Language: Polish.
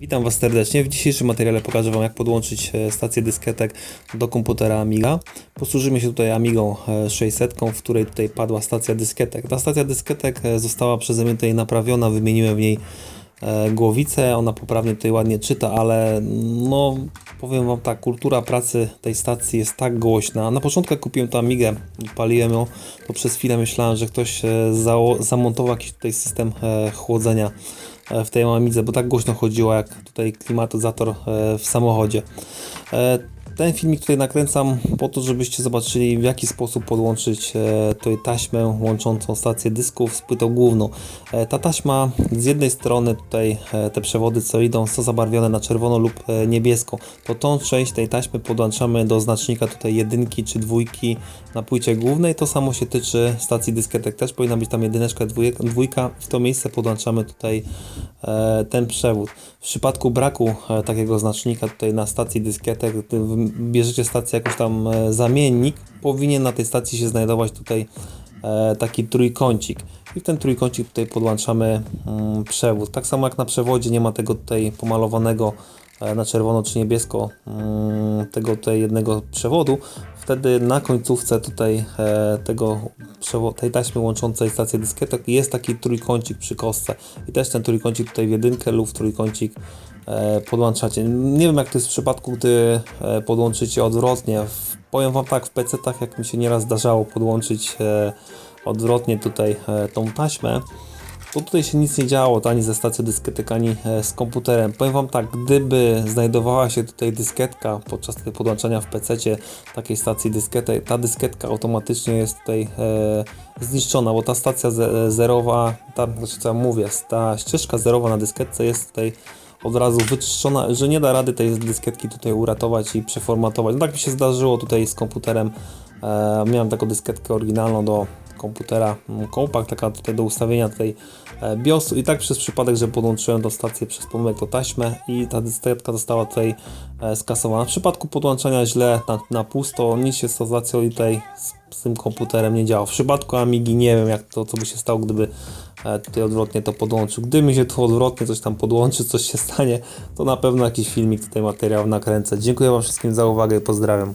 Witam Was serdecznie. W dzisiejszym materiale pokażę Wam jak podłączyć e, stację dysketek do komputera Amiga. Posłużymy się tutaj Amigą e, 600, w której tutaj padła stacja dysketek. Ta stacja dysketek e, została przeze mnie tutaj naprawiona, wymieniłem w niej e, głowicę, ona poprawnie tutaj ładnie czyta, ale no powiem Wam tak, kultura pracy tej stacji jest tak głośna. Na początku kupiłem tę Amigę i paliłem ją, to przez chwilę myślałem, że ktoś e, zamontował jakiś tutaj system e, chłodzenia e, w tej Amidze, bo tak głośno chodziło jak tutaj klimatyzator w samochodzie. Ten filmik tutaj nakręcam po to, żebyście zobaczyli w jaki sposób podłączyć e, tutaj taśmę łączącą stację dysków z płytą główną. E, Ta taśma z jednej strony tutaj e, te przewody co idą są zabarwione na czerwono lub niebiesko. To tą część tej taśmy podłączamy do znacznika tutaj jedynki czy dwójki na płycie głównej. To samo się tyczy stacji dysketek. Też powinna być tam jedyneczka, dwójka. dwójka. W to miejsce podłączamy tutaj ten przewód. W przypadku braku takiego znacznika tutaj na stacji wy- bierzecie stację jakoś tam e, zamiennik, powinien na tej stacji się znajdować tutaj e, taki trójkącik. I w ten trójkącik tutaj podłączamy mm, przewód. Tak samo jak na przewodzie nie ma tego tutaj pomalowanego na czerwono czy niebiesko mm, tego tutaj jednego przewodu, wtedy na końcówce tutaj e, tego tej taśmy łączącej stację dysketek jest taki trójkącik przy kostce i też ten trójkącik tutaj w jedynkę lub w trójkącik e, podłączacie. Nie wiem jak to jest w przypadku, gdy e, podłączycie odwrotnie. Powiem Wam tak, w PC-tach jak mi się nieraz zdarzało podłączyć e, odwrotnie tutaj e, tą taśmę, to tutaj się nic nie działo, to ani ze stacją dysketek, ani e, z komputerem. Powiem Wam tak, gdyby znajdowała się tutaj dysketka podczas tego podłączania w PC takiej stacji dysketek, ta dysketka automatycznie jest tutaj e, zniszczona, bo ta stacja ze, zerowa, ta, znaczy co ja mówię, ta ścieżka zerowa na dysketce jest tutaj od razu wyczyszczona, że nie da rady tej dyskietki tutaj uratować i przeformatować. No tak mi się zdarzyło tutaj z komputerem. E, miałem taką dyskietkę oryginalną do komputera mm, Compact, taka tutaj do ustawienia tej e, BIOSu i tak przez przypadek, że podłączyłem do stacji przez pomyłek tą taśmę i ta dysketka została tutaj e, skasowana. W przypadku podłączenia źle na, na pusto, nic się z tą stacją i tutaj z, z tym komputerem nie działa. W przypadku Amigi nie wiem jak to, co by się stało, gdyby e, tutaj odwrotnie to podłączył. Gdy mi się tu odwrotnie coś tam podłączy, coś się stanie, to na pewno jakiś filmik tutaj materiał nakręcę. Dziękuję Wam wszystkim za uwagę i pozdrawiam.